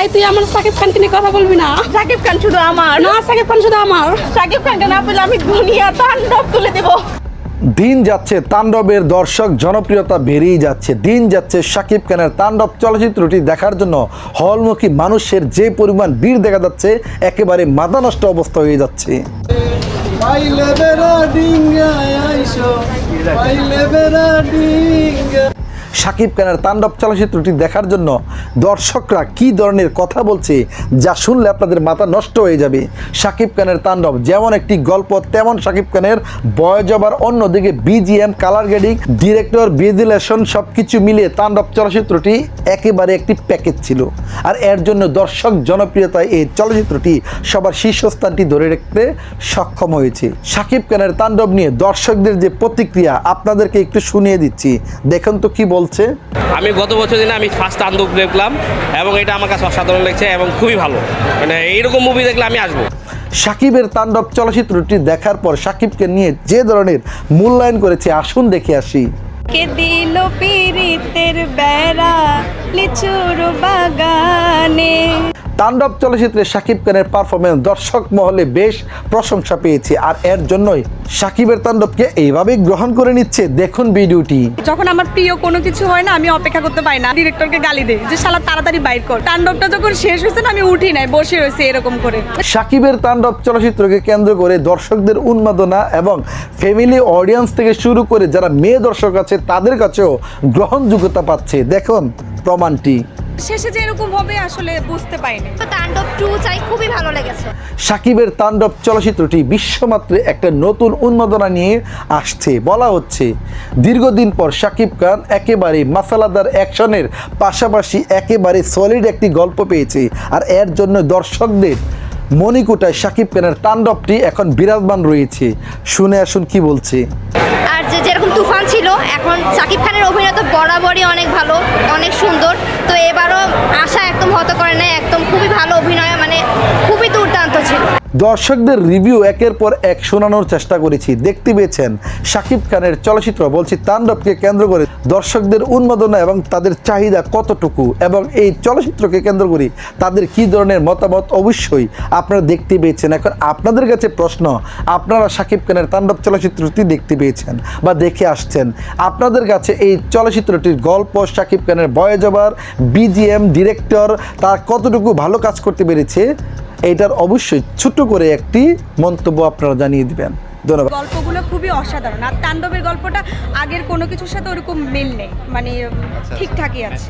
এই তুই আমার সাকিব খানকে নিয়ে কথা বলবি না? সাকিব খান শুধু আমার। না সাকিব খান শুধু আমার। সাকিব খানকে না পেলে আমি দুনিয়া তাণ্ডব তুলে দেবো। দিন যাচ্ছে তাণ্ডবের দর্শক জনপ্রিয়তা বেড়েই যাচ্ছে। দিন যাচ্ছে শাকিব খানের তাণ্ডব চলচ্চিত্রটি দেখার জন্য। হলমুখী মানুষের যে পরিমাণ ভিড় দেখা যাচ্ছে একেবারে মাথা নষ্ট অবস্থা হয়ে যাচ্ছে। পাইলে বেড়া ডিঙ্গায় আইসো পাইলে বেড়া ডিঙ্গা শাকিব খানের তাণ্ডব চলচ্চিত্রটি দেখার জন্য দর্শকরা কি ধরনের কথা বলছে যা শুনলে আপনাদের মাথা নষ্ট হয়ে যাবে। শাকিব খানের তাণ্ডব যেমন একটি গল্প, তেমন শাকিব খানের বয়স আবার অন্যদিকে বিজিএম কালার গ্রেডিং ডিরেক্টর ভিজুলেশন সব কিছু মিলিয়ে তাণ্ডব চলচ্চিত্রটি একেবারে একটি প্যাকেজ ছিল। আর এর জন্য দর্শক জনপ্রিয়তায় এই চলচ্চিত্রটি সবার শীর্ষস্থানটি ধরে রাখতে সক্ষম হয়েছে। শাকিব খানের তাণ্ডব নিয়ে দর্শকদের যে প্রতিক্রিয়া, আপনাদেরকে একটু শুনিয়ে দিচ্ছি। দেখুন তো কি বলছে। আমি গত বছর দিনে আমি ফার্স্ট তান্দুক দেখলাম এবং এটা আমার কাছে অসাধারণ লেগেছে এবং খুবই ভালো। মানে এইরকম মুভি দেখলে আমি আসব। সাকিবের তাণ্ডব চলচ্চিত্রটি দেখার পর সাকিবকে নিয়ে যে ধরনের মূল্যায়ন করেছে আসুন দেখে আসি। কে দিল পিরিতের বেড়া লিচুর বাগানে? তাণ্ডব চলচ্চিত্রে সাকিব খানের পারফরমেন্স দর্শক মহলে বেশ প্রশংসা পেয়েছে। আর এর জন্যই সাকিবের তাণ্ডবকে এইভাবেই গ্রহণ করে নিচ্ছে। দেখুন ভিডিওটি। যখন আমার প্রিয় কোনো কিছু হয় না আমি অপেক্ষা করতে পারি না। ডিরেক্টরকে গালি দেই যে শালা তাড়াতাড়ি বাইর কর। তাণ্ডবটা যখন শেষ হয়েছে না আমি উঠি নাই বসে রয়েছে এরকম করে। সাকিবের তাণ্ডব চলচ্চিত্রকে কেন্দ্র করে দর্শকদের উন্মাদনা এবং ফ্যামিলি অডিয়েন্স থেকে শুরু করে যারা মেয়ে দর্শক আছে তাদের কাছেও গ্রহণযোগ্যতা পাচ্ছে। দেখুন প্রমাণটি। শেষে যে এরকম হবে আসলে বুঝতে পারিনি। তাণ্ডব টু চাই খুবই ভালো লেগেছে। সাকিবের তাণ্ডব চলচ্চিত্রটি বিশ্বমাত্রে একটা নতুন উন্মাদনা নিয়ে আসছে। বলা হচ্ছে দীর্ঘদিন পর সাকিব খান একেবারে মাসালাদার অ্যাকশনের পাশাপাশি একেবারে সলিড একটি গল্প পেয়েছে। আর এর জন্য দর্শকদের মণিকুটায় সাকিব খানের তাণ্ডবটি এখন বিরাজমান রয়েছে। শুনে আসুন কি বলছে। যে যেরকম তুফান ছিল, এখন সাকিব খানের অভিনয় তো বরাবরই অনেক ভালো, অনেক সুন্দর। তো এবারও আশা একদম হত করে নাই, একদম খুবই ভালো অভিনয় দর্শকদের রিভিউ একের পর এক শোনানোর চেষ্টা করেছি। দেখতে পেয়েছেন শাকিব খানের চলচ্চিত্র, বলছি তাণ্ডবকে কেন্দ্র করে দর্শকদের উন্মাদনা এবং তাদের চাহিদা কতটুকু এবং এই চলচ্চিত্রকে কেন্দ্র করে তাদের কি ধরনের মতামত? অবশ্যই আপনারা দেখতে পেয়েছেন। এখন আপনাদের কাছে প্রশ্ন, আপনারা শাকিব খানের তাণ্ডব চলচ্চিত্রটি দেখতে পেয়েছেন বা দেখে আসছেন? আপনাদের কাছে এই চলচ্চিত্রটির গল্প শাকিব খানের বয়জবার বিজিএম ডিরেক্টর তার কতটুকু ভালো কাজ করতে পেরেছে? এইটার অবশ্যই ছোট্ট করে একটি মন্তব্য আপনারা জানিয়ে দিবেন। ধন্যবাদ। গল্পগুলো খুবই অসাধারণ। আর তাণ্ডবের গল্পটা আগের কোনো কিছুর সাথে ওরকম মিল নেই। মানে ঠিকঠাকই আছে।